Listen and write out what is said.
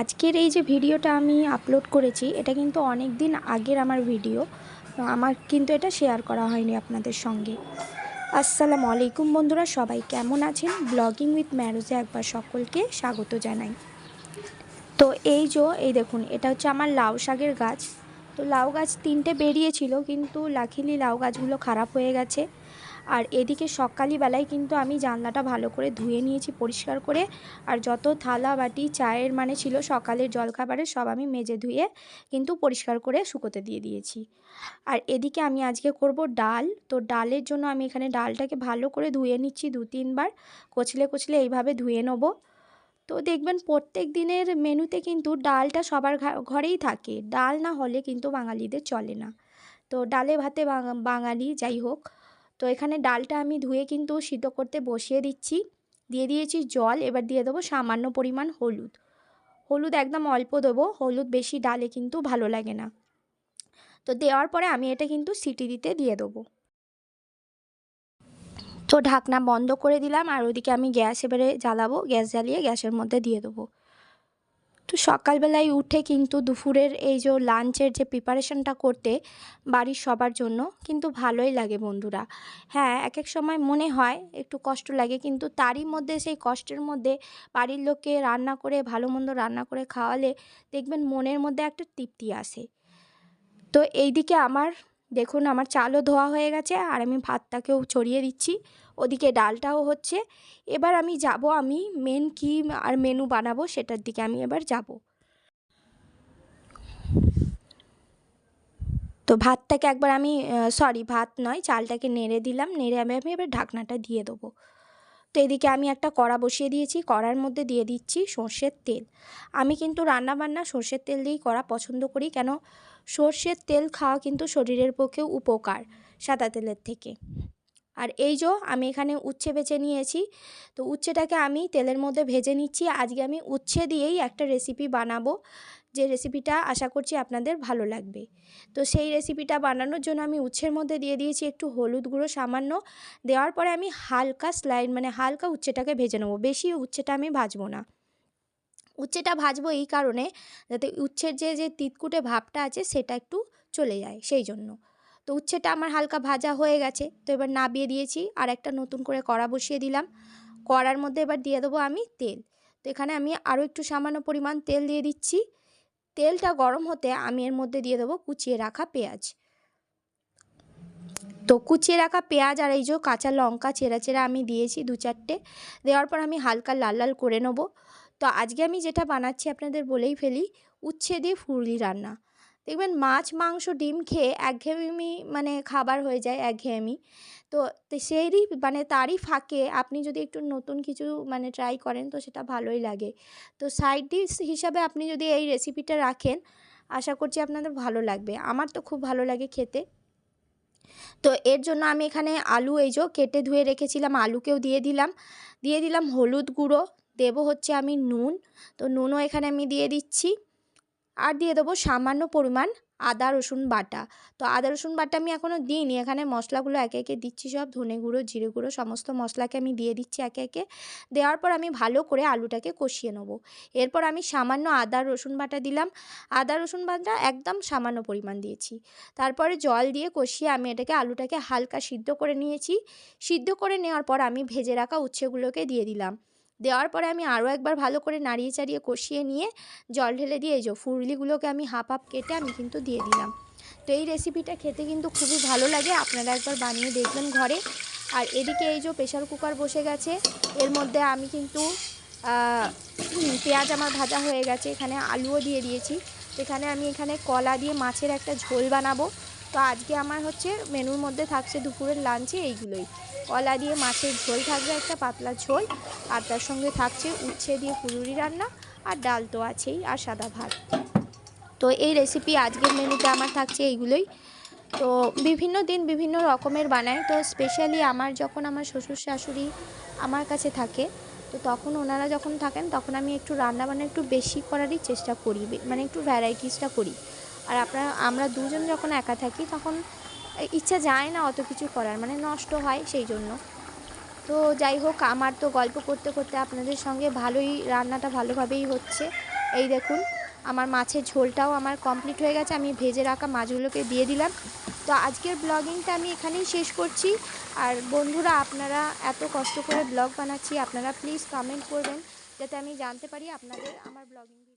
আজকের এই যে ভিডিওটা আমি আপলোড করেছি, এটা কিন্তু অনেক দিন আগের আমার ভিডিও। আমার কিন্তু এটা শেয়ার করা হয়নি আপনাদের সঙ্গে। আসসালামু আলাইকুম বন্ধুরা, সবাই কেমন আছেন? ব্লগিং উইথ ম্যারোজে একবার সকলকে স্বাগত জানাই। তো এই যে, এই দেখুন, এটা হচ্ছে আমার লাউ শাকের গাছ। তো লাউ গাছ তিনটে বেরিয়েছিল, কিন্তু লাকিলি লাউ গাছগুলো খারাপ হয়ে গেছে। আর এদিকে সকালবেলায় কিন্তু আমি জানলাটা ভালো করে ধুয়ে নিয়েছি পরিষ্কার করে। আর যত থালা বাটি, চায়ের মানে ছিল সকালের জলখাবারের সব আমি মেজে ধুয়ে কিন্তু পরিষ্কার করে শুকোতে দিয়ে দিয়েছি। আর এদিকে আমি আজকে করব ডাল। তো ডালের জন্য আমি এখানে ডালটাকে ভালো করে ধুয়ে নিচ্ছি দু তিনবার। কচলে কচলে এইভাবে ধুয়ে নেব। তো দেখবেন প্রত্যেক দিনের মেনুতে কিন্তু ডালটা সবার ঘরেই থাকে। ডাল না হলে কিন্তু বাঙালিদের চলে না। তো ডালে ভাতে বাঙালি যাই হোক। তো এখানে ডালটা আমি ধুয়ে কিন্তু সিদ্ধ করতে বসিয়ে দিচ্ছি। দিয়ে দিয়েছি জল, এবার দিয়ে দেবো সামান্য পরিমাণ হলুদ। হলুদ একদম অল্প দেবো, হলুদ বেশি ডালে কিন্তু ভালো লাগে না। তো দেওয়ার পরে আমি এটা কিন্তু সিটি দিতে দিয়ে দেবো। তো ঢাকনা বন্ধ করে দিলাম, আর ওদিকে আমি গ্যাস এবারে জ্বালাবো, গ্যাস জ্বালিয়ে গ্যাসের মধ্যে দিয়ে দেবো। তো সকালবেলায় উঠে কিন্তু দুপুরের এই যে লাঞ্চের যে প্রিপারেশনটা করতে বাড়ির সবার জন্য কিন্তু ভালোই লাগে বন্ধুরা। হ্যাঁ এক এক সময় মনে হয় একটু কষ্ট লাগে কিন্তু তারই মধ্যে সেই কষ্টের মধ্যে বাড়ির লোককে রান্না করে, ভালো মন্দ রান্না করে খাওয়ালে দেখবেন মনের মধ্যে একটা তৃপ্তি আসে। তো এইদিকে আমার দেখুন আমার চালও ধোয়া হয়ে গেছে আর আমি ভাতটাকেও ছড়িয়ে দিচ্ছি। ওদিকে ডালটাও হচ্ছে। এবার আমি যাব, আমি মেন কি আর মেনু বানাবো সেটার দিকে আমি এবার যাব। তো ভাতটাকে একবার আমি সরি ভাত নয়, চালটাকে নেড়ে দিলাম, নেড়ে আমি আমি এবার ঢাকনাটা দিয়ে দেবো। তো এদিকে আমি একটা কড়া বসিয়ে দিয়েছি, কড়ার মধ্যে দিয়ে দিচ্ছি সর্ষের তেল। আমি কিন্তু রান্নাবান্না সর্ষের তেল দিয়েই করা পছন্দ করি, কেন সর্ষের তেল খাওয়া কিন্তু শরীরের পক্ষে উপকার সাদা তেলের থেকে। আর এই যে আমি এখানে উচ্ছে বেছে নিয়েছি, তো উচ্ছেটাকে আমি তেলের মধ্যে ভেজে নিচ্ছি। আজকে আমি উচ্ছে দিয়েই একটা রেসিপি বানাবো। যে রেসিপিটা আশা করছি আপনাদের ভালো লাগবে। তো সেই রেসিপিটা বানানোর জন্য আমি উচ্ছের মধ্যে দিয়ে দিয়েছি একটু হলুদ গুঁড়ো সামান্য। দেওয়ার পরে আমি হালকা স্লাইড মানে হালকা উচ্ছেটাকে ভেজে নেব। বেশি উচ্ছেটা আমি ভাজবো না। উচ্ছেটা ভাজবো এই কারণে যাতে উচ্ছের যে যে তিতকুটে ভাবটা আছে সেটা একটু চলে যায়, সেই জন্য। তো উচ্ছেটা আমার হালকা ভাজা হয়ে গেছে। তো এবার নাবিয়ে দিয়েছি আর একটা নতুন করে কড়া বসিয়ে দিলাম। কড়ার মধ্যে এবার দিয়ে দেবো আমি তেল। তো এখানে আমি আরও একটু সামান্য পরিমাণ তেল দিয়ে দিচ্ছি। তেলটা গরম হতে আমি এর মধ্যে দিয়ে দেবো কুচিয়ে রাখা পেঁয়াজ। তো কুচিয়ে রাখা পেঁয়াজ আর এই যে কাঁচা লঙ্কা চেরা চেরা আমি দিয়েছি দু চারটে। দেওয়ার পর আমি হালকা লাল লাল করে নেব। তো আজকে আমি যেটা বানাচ্ছি আপনাদের বলেই ফেলি, উচ্ছে দিয়ে ফুরলি রান্না। দেখবেন মাছ, মাংস, ডিম খেয়ে একঘেয়েমি মানে খাবার হয়ে যায়, একঘেয়েমি। তো সেইরই মানে তারই ফাঁকে আপনি যদি একটু নতুন কিছু মানে ট্রাই করেন তো সেটা ভালোই লাগে। তো সাইড ডিশ হিসাবে আপনি যদি এই রেসিপিটা রাখেন, আশা করছি আপনাদের ভালো লাগবে। আমার তো খুব ভালো লাগে খেতে। তো এর জন্য আমি এখানে আলু এই যে কেটে ধুয়ে রেখেছিলাম, আলুকেও দিয়ে দিলাম। দিয়ে দিলাম হলুদ গুঁড়ো, দেব হচ্ছে আমি নুন। তো নুনও এখানে আমি দিয়ে দিচ্ছি। আর দিয়ে দেবো সামান্য পরিমাণ আদা, রসুন বাটা। তো আদা, রসুন বাটা আমি এখনও দিইনি। এখানে মশলাগুলো একে একে দিচ্ছি সব, ধনে গুঁড়ো, জিরে গুঁড়ো, সমস্ত মশলাকে আমি দিয়ে দিচ্ছি একে একে। দেওয়ার পর আমি ভালো করে আলুটাকে কষিয়ে নেব। এরপর আমি সামান্য আদা, রসুন বাটা দিলাম। আদা, রসুন বাটা একদম সামান্য পরিমাণ দিয়েছি। তারপরে জল দিয়ে কষিয়ে আমি এটাকে আলুটাকে হালকা সিদ্ধ করে নিয়েছি। সিদ্ধ করে নেওয়ার পর আমি ভেজে রাখা উচ্ছেগুলোকে দিয়ে দিলাম। দেওয়ার পরে আমি আরও একবার ভালো করে নাড়িয়ে চাড়িয়ে কষিয়ে নিয়ে জল ঢেলে দিয়ে এই যে ফুরলিগুলোকে আমি হাফ হাফ কেটে আমি কিন্তু দিয়ে দিলাম। তো এই রেসিপিটা খেতে কিন্তু খুবই ভালো লাগে, আপনারা একবার বানিয়ে দেখবেন ঘরে। আর এদিকে এই যে প্রেশার কুকার বসে গেছে, এর মধ্যে আমি কিন্তু পেঁয়াজ আমার ভাজা হয়ে গেছে, এখানে আলুও দিয়ে দিয়েছি। এখানে আমি এখানে কলা দিয়ে মাছের একটা ঝোল বানাবো। তো আজকে আমার হচ্ছে মেনুর মধ্যে থাকছে দুপুরের লাঞ্চে এইগুলোই। কলা দিয়ে মাছের ঝোল থাকবে একটা পাতলা ঝোল, আর তার সঙ্গে থাকছে উচ্ছে দিয়ে কুড়ুরি রান্না, আর ডাল তো আছেই, আর সাদা ভাত। তো এই রেসিপি আজকের মেনুতে আমার থাকছে এইগুলোই। তো বিভিন্ন দিন বিভিন্ন রকমের বানাই তো স্পেশালি আমার যখন আমার শ্বশুর শাশুড়ি আমার কাছে থাকে তো তখন ওনারা যখন থাকেন, তখন আমি একটু রান্না বান্না একটু বেশি করারই চেষ্টা করি মানে একটু ভ্যারাইটিসটা করি। আর আপনার, আমরা দুজন যখন একা থাকি, তখন ইচ্ছা যায় না অত কিছু করার মানে নষ্ট হয় সেই জন্য। তো যাই হোক, আমার তো গল্প করতে করতে আপনাদের সঙ্গে ভালোই, রান্নাটা ভালোভাবেই হচ্ছে। এই দেখুন আমার মাছের ঝোলটাও আমার কমপ্লিট হয়ে গেছে। আমি ভেজে রাখা মাছগুলোকে দিয়ে দিলাম। তো আজকের ব্লগিংটা আমি এখানেই শেষ করছি। আর বন্ধুরা, আপনারা এত কষ্ট করে ব্লগ বানাচ্ছি, আপনারা প্লিজ কমেন্ট করবেন, যাতে আমি জানতে পারি আপনাদের আমার ব্লগিং